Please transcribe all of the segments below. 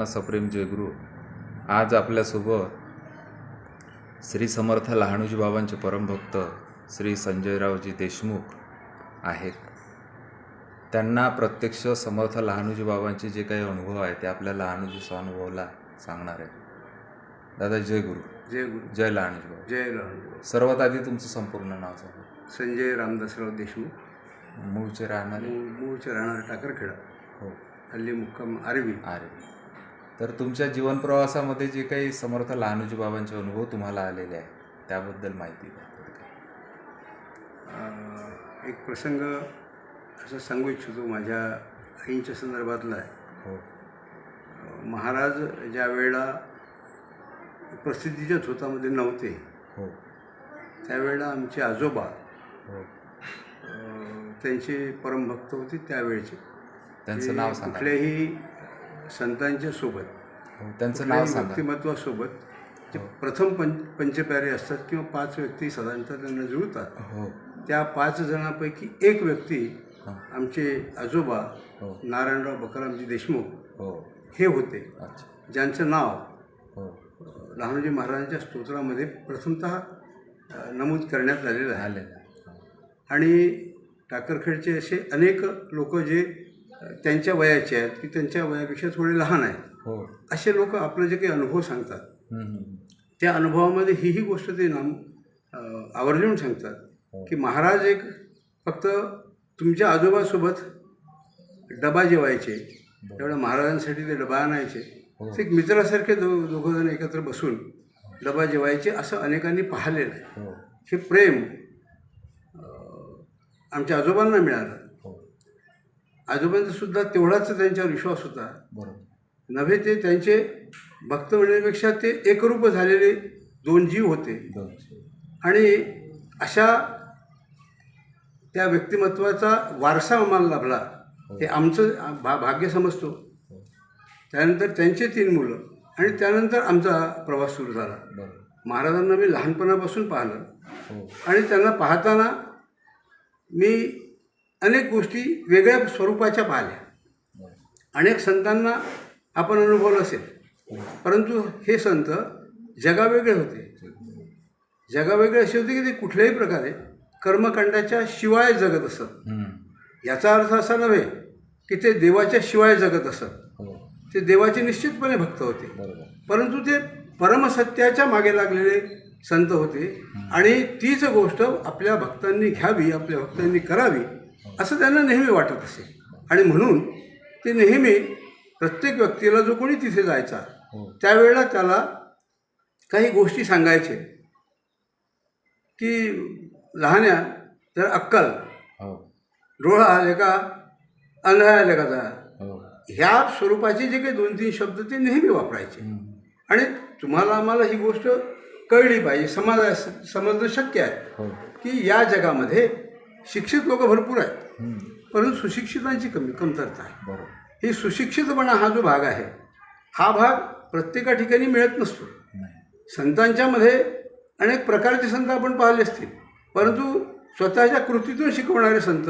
भक्तांना सप्रेम जयगुरु आज आपल्यासोबत श्री समर्थ लहानूजी बाबांचे परमभक्त श्री संजयरावजी देशमुख आहेत. त्यांना प्रत्यक्ष समर्थ लहानूजी बाबांचे जे काही अनुभव आहे ते आपल्या लहानूजी स्वानुभवाला सांगणार आहेत. दादा जय गुरु. जय गुरु. जय लहानूजी बाबा. जय लहान सर्वात आधी तुमचं संपूर्ण नाव सांगा. संजय रामदासराव देशमुख. मूळचे राहणारे? मूळ मूळचे राहणारे टाकरखेडा. हो. हल्ली मुक्काम आरवी. अरे तर तुमच्या जीवन प्रवासामध्ये जे काही समर्थ लहानूजी बाबांचे अनुभव तुम्हाला आलेले आहेत त्याबद्दल माहिती द्या. एक प्रसंग असं सांगू इच्छितो माझ्या आईंच्या संदर्भातला आहे. हो. महाराज ज्या वेळेला प्रसिद्धीच्या झोतामध्ये नव्हते हो. त्यावेळेला आमचे आजोबा हो. त्यांचे परमभक्त होते त्यावेळेचे. त्यांचं नाव कुठल्याही संतांच्या सोबत. हो त्यांचं नाव व्यक्तिमत्वासोबत जे हो. प्रथम पंच पंचप्यारे असतात किंवा पाच व्यक्ती साधारणतः त्यांना जुळतात. हो. त्या पाच जणांपैकी एक व्यक्ती आमचे आजोबा हो. नारायणराव बकरामजी देशमुख हो. हे होते. ज्यांचं नाव हो. लहानोजी महाराजांच्या स्तोत्रामध्ये प्रथमतः नमूद करण्यात आलेलं आहे. आणि टाकरखेडचे असे अनेक लोक जे त्यांच्या वयाचे आहेत की त्यांच्या वयापेक्षा थोडे लहान आहेत. हो. असे लोक आपले जे काही अनुभव सांगतात. त्या अनुभवामध्ये ही ही गोष्ट ते नाम आवर्जून सांगतात हो. की महाराज एक फक्त तुमच्या आजोबासोबत डबा जेवायचे तेवढ्या महाराजांसाठी ते डबा आणायचे. हो. ते एक मित्रासारखे दो दोघंजण एकत्र बसून डबा जेवायचे असं अनेकांनी पाहिलेलं आहे. हो. हे प्रेम आमच्या आजोबांना मिळालं. हो आजोबांचा सुद्धा तेवढाच त्यांच्यावर विश्वास होता. बरोबर. नव्हे ते त्यांचे भक्त म्हणण्यापेक्षा ते एकरूप झालेले दोन जीव होते. आणि अशा त्या व्यक्तिमत्वाचा वारसा आम्हाला लाभला. हे. आमचं भा भाग्य समजतो. हो. त्यानंतर त्यांचे तीन मुलं आणि त्यानंतर आमचा प्रवास सुरू झाला. महाराजांना मी लहानपणापासून पाहिलं. हो. आणि त्यांना पाहताना मी अनेक गोष्टी वेगळ्या स्वरूपाच्या पाहिल्या. अनेक संतांना आपण अनुभवलं असेल. परंतु हे संत जगावेगळे होते. जगावेगळे असे होते की ते कुठल्याही प्रकारे कर्मकांडाच्या शिवाय जगत असत. याचा अर्थ असा नव्हे की ते देवाच्या शिवाय जगत असत. ते देवाचे निश्चितपणे भक्त होते. परंतु ते परमसत्याच्या मागे लागलेले संत होते. आणि तीच गोष्ट आपल्या भक्तांनी घ्यावी आपल्या भक्तांनी करावी. असं त्यांना नेहमी वाटत असे. आणि म्हणून ते नेहमी प्रत्येक व्यक्तीला जो कोणी तिथे जायचा हो. त्यावेळेला त्याला काही गोष्टी सांगायचे. की लहान्या तर अक्कल हो. डोळा आले का अंधा आले का जा हो. ह्या स्वरूपाचे जे काही दोन तीन शब्द ते नेहमी वापरायचे. आणि तुम्हाला आम्हाला ही गोष्ट कळली पाहिजे समाजा समजणं शक्य आहे. हो. की या जगामध्ये शिक्षित लोक भरपूर आहेत. परंतु सुशिक्षितांची कमी कमतरता आहे. बरोबर. ही सुशिक्षितपणा हा जो भाग आहे हा भाग प्रत्येका ठिकाणी मिळत नसतो. संतांच्यामध्ये अनेक प्रकारचे संत आपण पाहिले असतील. परंतु स्वतःच्या कृतीतून शिकवणारे संत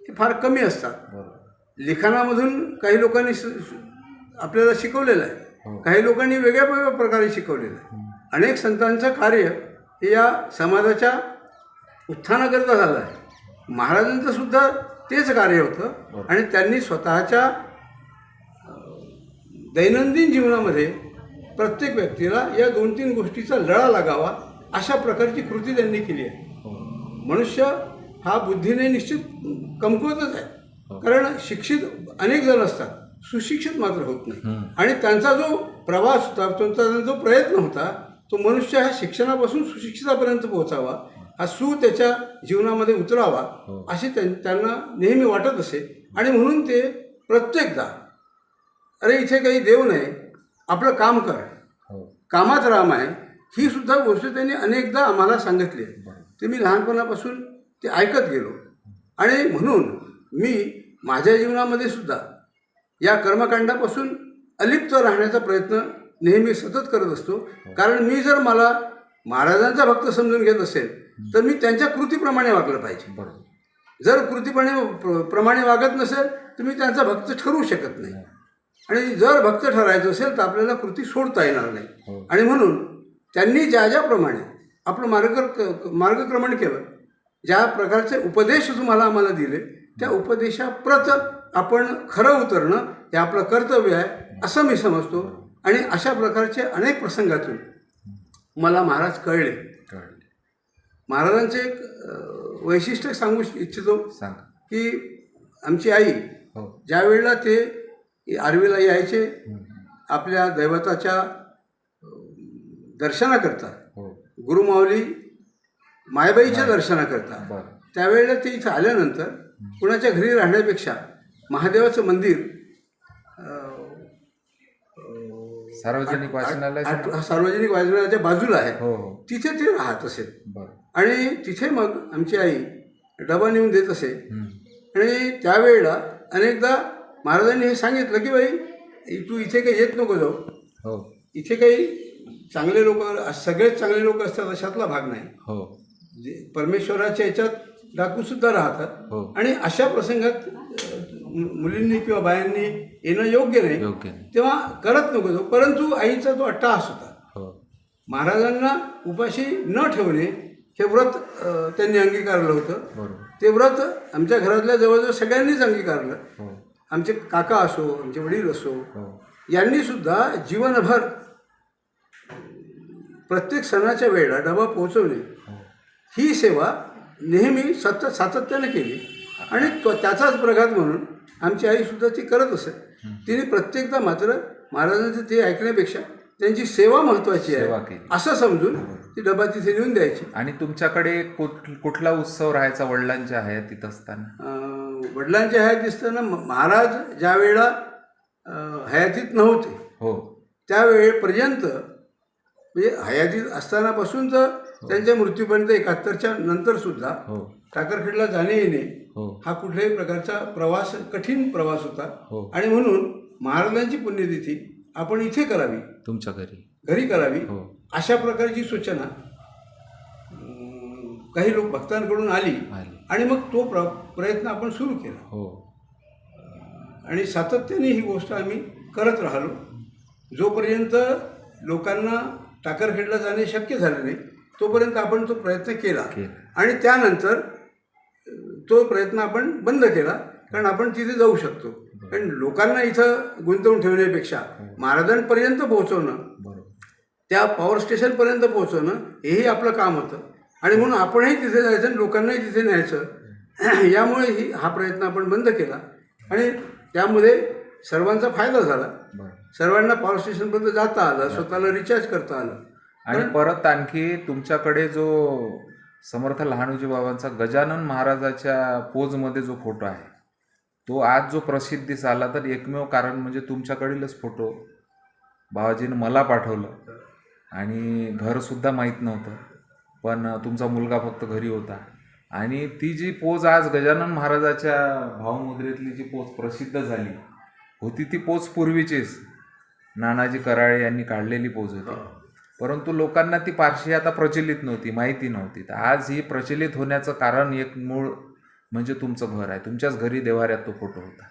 हे फार कमी असतात. लिखाणामधून काही लोकांनी आपल्याला शिकवलेलं आहे. हो. काही लोकांनी वेगळ्या वेगळ्या प्रकारे शिकवलेलं आहे. अनेक संतांचं कार्य हे या समाजाच्या उत्थानाकरिता झालं आहे. महाराजांचं सुद्धा तेच कार्य होतं. आणि त्यांनी स्वतःच्या दैनंदिन जीवनामध्ये प्रत्येक व्यक्तीला या दोन तीन गोष्टीचा लळा लागावा अशा प्रकारची कृती त्यांनी केली आहे. हो. मनुष्य हा बुद्धीने निश्चित कमकुवतच आहे. हो. कारण शिक्षित अनेक जण असतात. सुशिक्षित मात्र होत नाही. आणि त्यांचा जो प्रवास होता त्यांचा जो प्रयत्न होता तो मनुष्य हा शिक्षणापासून सुशिक्षितापर्यंत पोहोचावा. हा सू त्याच्या जीवनामध्ये उतरावा हो. असे त्यां- त्यांना नेहमी वाटत असे. आणि म्हणून ते प्रत्येकदा अरे इथे काही देव नाही आपलं काम कर. हो. कामात राम आहे. ही सुद्धा गोष्ट त्यांनी अनेकदा आम्हाला सांगितली ते मी लहानपणापासून ते ऐकत गेलो. आणि म्हणून मी माझ्या जीवनामध्ये सुद्धा या कर्मकांडापासून अलिप्त राहण्याचा प्रयत्न नेहमी सतत करत असतो. कारण मी जर मला महाराजांचा भक्त समजून घेत असेल तर मी त्यांच्या कृतीप्रमाणे वागलं पाहिजे. बरोबर. जर कृतीपणे प्र- प्रमाणे वागत नसेल तर मी त्यांचा भक्त ठरवू शकत नाही. आणि जर भक्त ठरायचं असेल तर आपल्याला कृती सोडता येणार नाही. हो. आणि म्हणून त्यांनी ज्या ज्याप्रमाणे आपलं मार्ग मार्गक्रमण केलं ज्या प्रकारचे उपदेश तुम्हाला आम्हाला दिले त्या उपदेशाप्रत आपण खरं उतरणं हे आपलं कर्तव्य आहे असं मी समजतो. आणि अशा प्रकारचे अनेक प्रसंगातून मला महाराज कळले. महाराजांचे एक वैशिष्ट्य सांगू इच्छितो सांगा. की आमची आई हो. ज्या वेळेला ते आरवीला यायचे. आपल्या दैवताच्या दर्शनाकरता हो. गुरुमाऊली मायबाईच्या दर्शनाकरता बरं. त्यावेळेला ते इथं आल्यानंतर कुणाच्या घरी राहण्यापेक्षा महादेवाचं मंदिर अं, सार्वजनिक वाचनालय आठ- सार्वजनिक वाचनालयाच्या बाजूला आहे. हो हो. तिथे ते राहत असे बरं. आणि तिथे मग आमची आई डबा नेऊन देत असे. आणि त्यावेळेला अनेकदा महाराजांनी हे सांगितलं की बाई तू इथे काही येत नको जाऊ. हो. इथे काही चांगले लोक सगळेच चांगले लोक असतात अशातला भाग नाही. हो. जे परमेश्वराच्या याच्यात डाकूसुद्धा राहतात. हो. आणि अशा प्रसंगात मुलींनी किंवा बायांनी येणं योग्य नाही. योग्य नाही. तेव्हा करत नको जाऊ. परंतु आईचा तो अट्टाहास होता हो. महाराजांना उपाशी न ठेवणे हे व्रत त्यांनी अंगीकारलं होतं. ते व्रत आमच्या घरातल्या जवळजवळ सगळ्यांनीच अंगीकारलं. हो. आमचे काका असो आमचे वडील असो हो. यांनी सुद्धा जीवनभर प्रत्येक सणाच्या वेळेला डबा पोहोचवणे हो. ही सेवा नेहमी सतत सातत्यानं केली. आणि तो त्याचाच प्रघात म्हणून आमची आई सुद्धा ती करत असे. तिने प्रत्येकदा मात्र महाराजांचं ते ऐकण्यापेक्षा त्यांची सेवा महत्वाची सेवा आहे केली. असं समजून ती डबा तिथे नेऊन द्यायची. आणि तुमच्याकडे कुठ- कुठला उत्सव राहायचा वडिलांच्या हयातीत असताना? अं, वडिलांच्या हयात दिसताना म- महाराज ज्या वेळेला अं, हयातीत नव्हते हो. त्यावेळेपर्यंत म्हणजे हयातीत असतानापासून तर त्यांच्या मृत्यूपर्यंत एकाहत्तरच्या नंतर सुद्धा हो. टाकरखेडला जाणे येणे हो. हा कुठल्याही प्रकारचा प्रवास कठीण प्रवास होता. हो. आणि म्हणून महाराजांची पुण्यतिथी आपण इथे करावी. तुमच्या घरी. घरी करावी. हो. अशा प्रकारची सूचना काही लोक भक्तांकडून आली आली. आणि मग तो प्र प्रयत्न आपण सुरू केला. हो. आणि सातत्याने ही गोष्ट आम्ही करत राहिलो. जोपर्यंत लोकांना टाकरखेडला जाणे शक्य झालं नाही तोपर्यंत आपण तो प्रयत्न केला. आणि त्यानंतर तो प्रयत्न आपण बंद केला. कारण आपण तिथे जाऊ शकतो. कारण लोकांना इथं गुंतवून ठेवण्यापेक्षा महाराजांपर्यंत पोहोचवणं त्या पॉवर स्टेशनपर्यंत पोहोचवणं हेही आपलं काम होतं. आणि म्हणून आपणही तिथे जायचं आणि लोकांनाही तिथे न्यायचं. यामुळे ही हा प्रयत्न आपण बंद केला. आणि त्यामध्ये सर्वांचा फायदा झाला. सर्वांना पॉवर स्टेशनपर्यंत जाता आलं स्वतःला रिचार्ज करता आलं. आणि परत आणखी तुमच्याकडे जो समर्थ लहानूजी बाबांचा गजानन महाराजाच्या पोजमध्ये जो फोटो आहे तो आज जो प्रसिद्धीस आला तर एकमेव कारण म्हणजे तुमच्याकडीलच फोटो. बाबाजीनं मला पाठवलं. आणि घरसुद्धा माहीत नव्हतं. पण तुमचा मुलगा फक्त घरी होता. आणि ती जी पोज आज गजानन महाराजाच्या भावमुद्रेतली जी पोज प्रसिद्ध झाली होती ती पोज पूर्वीचीच. नानाजी कराळे यांनी काढलेली पोज होती. परंतु लोकांना ती फारशी आता प्रचलित नव्हती माहिती नव्हती. तर आज ही प्रचलित होण्याचं कारण एक मूळ म्हणजे तुमचं घर आहे. तुमच्याच घरी देवाऱ्यात तो फोटो होता.